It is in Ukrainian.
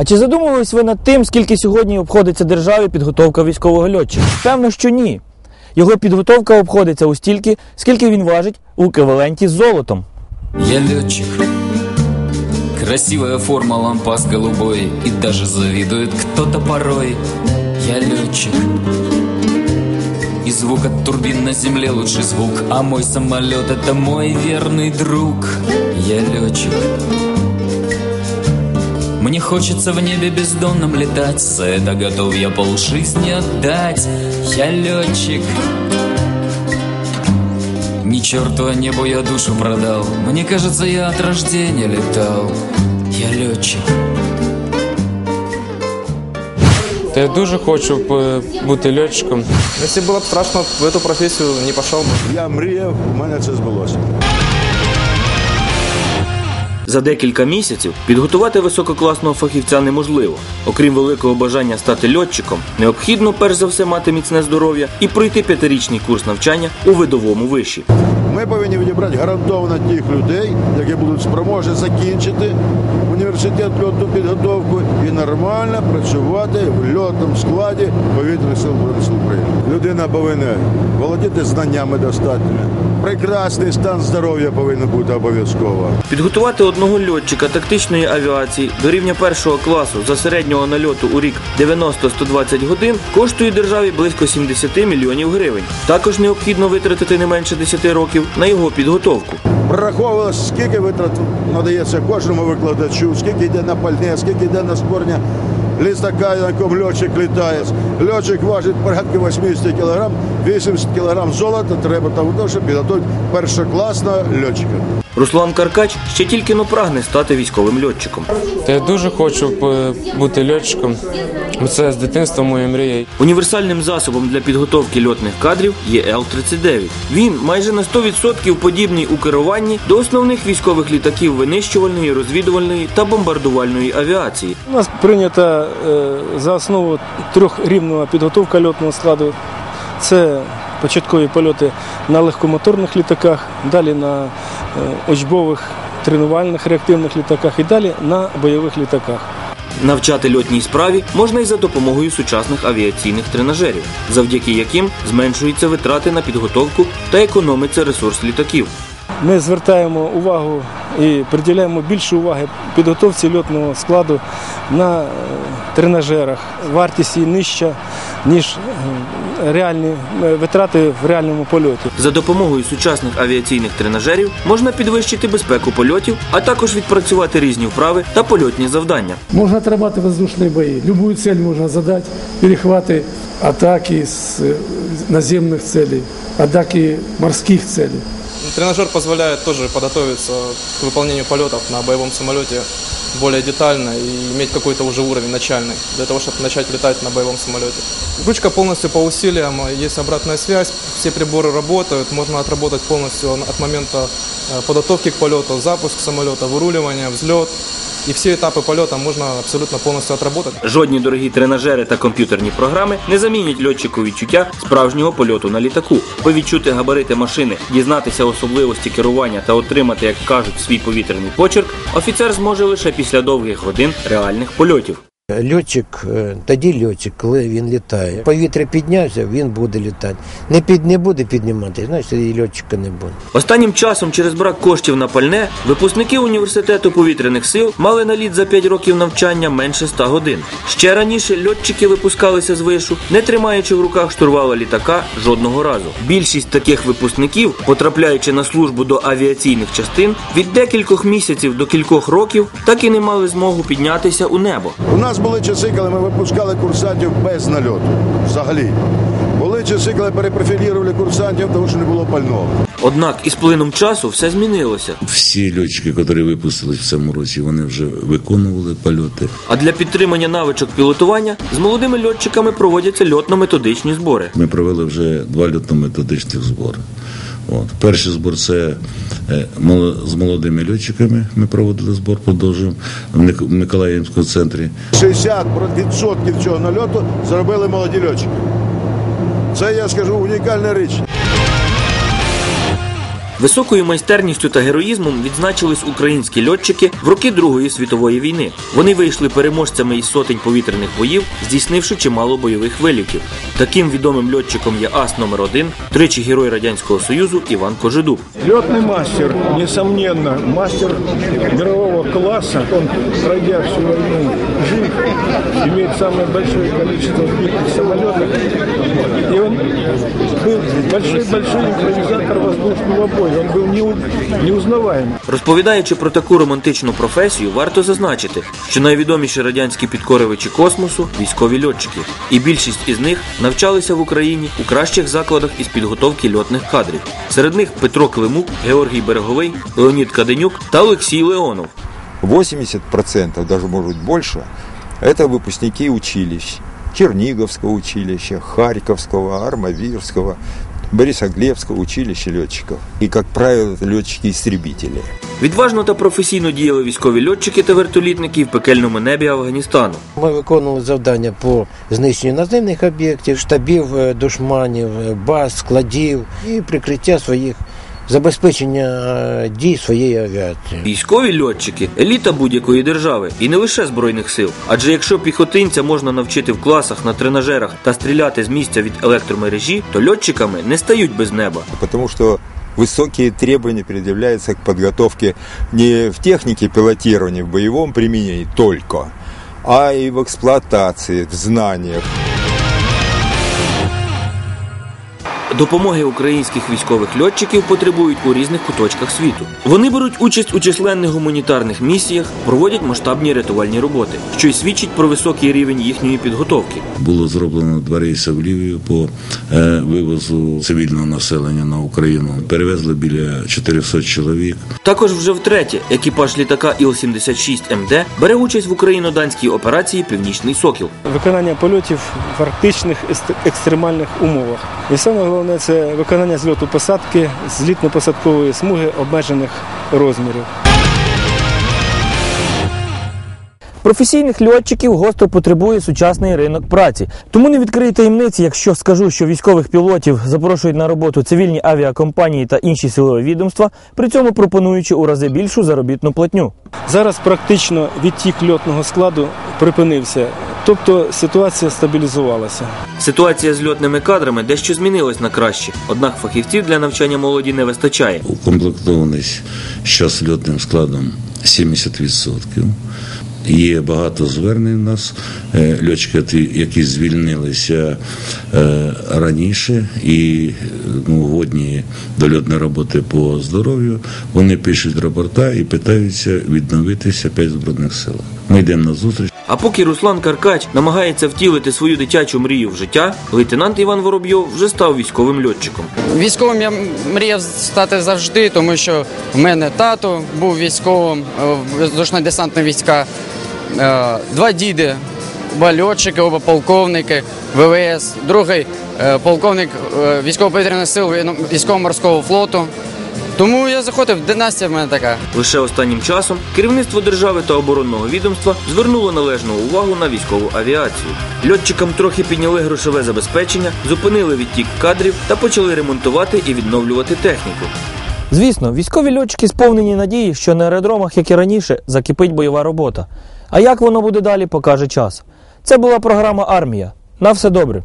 А чи задумувались ви над тим, скільки сьогодні обходиться державі підготовка військового льотчика? Певно, що ні. Його підготовка обходиться у стільки, скільки він важить у еквіваленті з золотом. Я летчик Красивая форма лампас голубой И даже завидует кто-то порой Я летчик И звук от турбин на земле лучший звук А мой самолет это мой верный друг Я летчик Мне хочется в небе бездонном летать За это готов я полжизни отдать Я летчик ни черту а небу я душу продал Мне кажется, я от рождения летал Я летчик Та я дуже хочу бути льотчиком. Если было бы страшно, в эту профессию не пошел бы. Я мріяв, у мене це збулося. За декілька місяців підготувати висококласного фахівця неможливо. Окрім великого бажання стати льотчиком, необхідно перш за все мати міцне здоров'я і пройти п'ятирічний курс навчання у видовому виші. Ми повинні відібрати гарантовано тих людей, які будуть спроможні закінчити університет льотну підготовку і нормально працювати в льотному складі повітряних сил Збройних сил України. Людина повинна володіти знаннями достатніми. Прекрасний стан здоров'я повинен бути обов'язково. Підготувати одного льотчика тактичної авіації до рівня першого класу за середнього нальоту у рік 90-120 годин коштує державі близько 70 мільйонів гривень. Також необхідно витратити не менше 10 років на його підготовку. Прораховувалося, скільки витрат надається кожному викладачу, скільки йде на пальне, скільки йде на створення літака, на якому льотчик літає. Льотчик важить порядка 80 кг, 80 кг золота треба того, щоб підготувати першокласного льотчика. Руслан Каркач ще тільки но прагне стати військовим льотчиком. Та я дуже хочу е, бути льотчиком. бо Це з дитинства моя мрія. Універсальним засобом для підготовки льотних кадрів є Л-39. Він майже на 100% подібний у керуванні до основних військових літаків винищувальної, розвідувальної та бомбардувальної авіації. У нас прийнята е, за основу трьохрівнева підготовка льотного складу. Це початкові польоти на легкомоторних літаках, далі на е, учбових тренувальних реактивних літаках і далі на бойових літаках. Навчати льотній справі можна і за допомогою сучасних авіаційних тренажерів, завдяки яким зменшуються витрати на підготовку та економиться ресурс літаків. Ми звертаємо увагу і приділяємо більше уваги підготовці льотного складу на е, тренажерах. Вартість її нижча, ніж е, реальні е, витрати в реальному польоті. За допомогою сучасних авіаційних тренажерів можна підвищити безпеку польотів, а також відпрацювати різні вправи та польотні завдання. Можно отрабатывать воздушные бои. Любую цель можно задать, перехваты атаки с э, наземных целей, атаки морских целей. Тренажер позволяет тоже подготовиться к выполнению полетов на боевом самолете более детально и иметь какой-то уже уровень начальный для того, чтобы начать летать на боевом самолете. Ручка полностью по усилиям, есть обратная связь, все приборы работают, можно отработать полностью от момента э, подготовки к полету, запуск самолета, выруливание, взлет. И всі етапи польоту можна абсолютно повністю отработати. Жодні дорогі тренажери та комп'ютерні програми не замінять льотчику відчуття справжнього польоту на літаку. Повідчути габарити машини, дізнатися особливості керування та отримати, як кажуть, свій повітряний почерк, офіцер зможе лише після довгих годин реальних польотів. Льотчик, е, тоді льотчик, коли він літає. Повітря піднявся, він буде літати. Не під не буде піднімати, значить і льотчика не буде. Останнім часом, через брак коштів на пальне, випускники університету повітряних сил мали на літ за 5 років навчання менше 100 годин. Ще раніше льотчики випускалися з вишу, не тримаючи в руках штурвала літака жодного разу. Більшість таких випускників, потрапляючи на службу до авіаційних частин, від декількох місяців до кількох років так і не мали змогу піднятися у небо. У нас були часи, коли ми випускали курсантів без нальоту. Взагалі. Були часи, коли перепрофілірували курсантів, тому що не було пального. Однак із плином часу все змінилося. Всі льотчики, які випустились в цьому році, вони вже виконували польоти. А для підтримання навичок пілотування з молодими льотчиками проводяться льотно-методичні збори. Ми провели вже два льотно-методичних збори. От. Перший збор це е, з молодими льотчиками. Ми проводили збор, продовжуємо в Миколаївському центрі. 60% цього нальоту зробили молоді льотчики. Це, я скажу, унікальна річ. Високою майстерністю та героїзмом відзначились українські льотчики в роки Другої світової війни. Вони вийшли переможцями із сотень повітряних боїв, здійснивши чимало бойових виліків. Таким відомим льотчиком є ас номер 1 тричі герой радянського союзу Іван Кожедуб. Летный мастер, несомненно, мастер мирового класса. Он, пройдя всю войну, жив, имеет самое большое количество сбитых самолетов. И он был большой-большой импровизатор воздушного боя. Он был неу- неузнаваем. Розповідаючи про таку романтичну професію, варто зазначити, що найвідоміші радянські підкорювачі космосу військові льотчики, і більшість із них навчалися в Україні у кращих закладах із підготовки льотних кадрів. Серед них Петро Климук, Георгій Береговий, Леонід Каденюк та Олексій Леонов. 80%, даже может быть больше, это выпускники училищ. Черниговского училища, Харьковского, Армавирского, Борисоглебского училища льотчиків. І, як правило, это летчики-истребители. Відважно та професійно діяли військові льотчики та вертолітники в пекельному небі Афганістану. Ми виконували завдання по знищенню наземних об'єктів, штабів е, душманів, е, баз, складів і прикриття своїх забезпечення е, дій своєї авіації. Військові льотчики еліта будь-якої держави і не лише збройних сил. Адже якщо піхотинця можна навчити в класах на тренажерах та стріляти з місця від електромережі, то льотчиками не стають без неба. Потому что высокие требования предъявляются к подготовке не в технике пилотирования, в боевом применении только, а и в эксплуатации, в знаниях. Допомоги українських військових льотчиків потребують у різних куточках світу. Вони беруть участь у численних гуманітарних місіях, проводять масштабні рятувальні роботи, що й свідчить про високий рівень їхньої підготовки. Було зроблено два рейси в Лівію по е, вивозу цивільного населення на Україну. Перевезли біля 400 чоловік. Також вже втретє екіпаж літака Іл-76 МД бере участь в україно-данській операції Північний Сокіл. Виконання польотів в арктичних екстремальних умовах. І саме головне це виконання зльоту посадки злітно-посадкової смуги обмежених розмірів. Професійних льотчиків гостро потребує сучасний ринок праці. Тому не відкрию таємниці, якщо скажу, що військових пілотів запрошують на роботу цивільні авіакомпанії та інші силові відомства, при цьому пропонуючи у рази більшу заробітну платню. Зараз практично відтік льотного складу припинився, тобто ситуація стабілізувалася. Ситуація з льотними кадрами дещо змінилась на краще, однак фахівців для навчання молоді не вистачає. Укомплектованість зараз льотним складом 70%. Є багато звернень у нас е, льотчики, які звільнилися е, раніше і ну, годні до льотної роботи по здоров'ю. Вони пишуть рапорта і питаються відновитися опять в Збройних силах. Ми йдемо на зустріч. А поки Руслан Каркач намагається втілити свою дитячу мрію в життя, лейтенант Іван Воробйов вже став військовим льотчиком. Військовим я мріяв стати завжди, тому що в мене тато був військовим, е, в воздушно-десантні війська, е, два діди, оба льотчики, оба полковники ВВС, другий е, полковник військово-повітряних сил військово-морського флоту. Тому я заходив, династія в мене така. Лише останнім часом керівництво держави та оборонного відомства звернуло належну увагу на військову авіацію. Льотчикам трохи підняли грошове забезпечення, зупинили відтік кадрів та почали ремонтувати і відновлювати техніку. Звісно, військові льотчики сповнені надії, що на аеродромах, як і раніше, закипить бойова робота. А як воно буде далі, покаже час. Це була програма Армія. На все добре.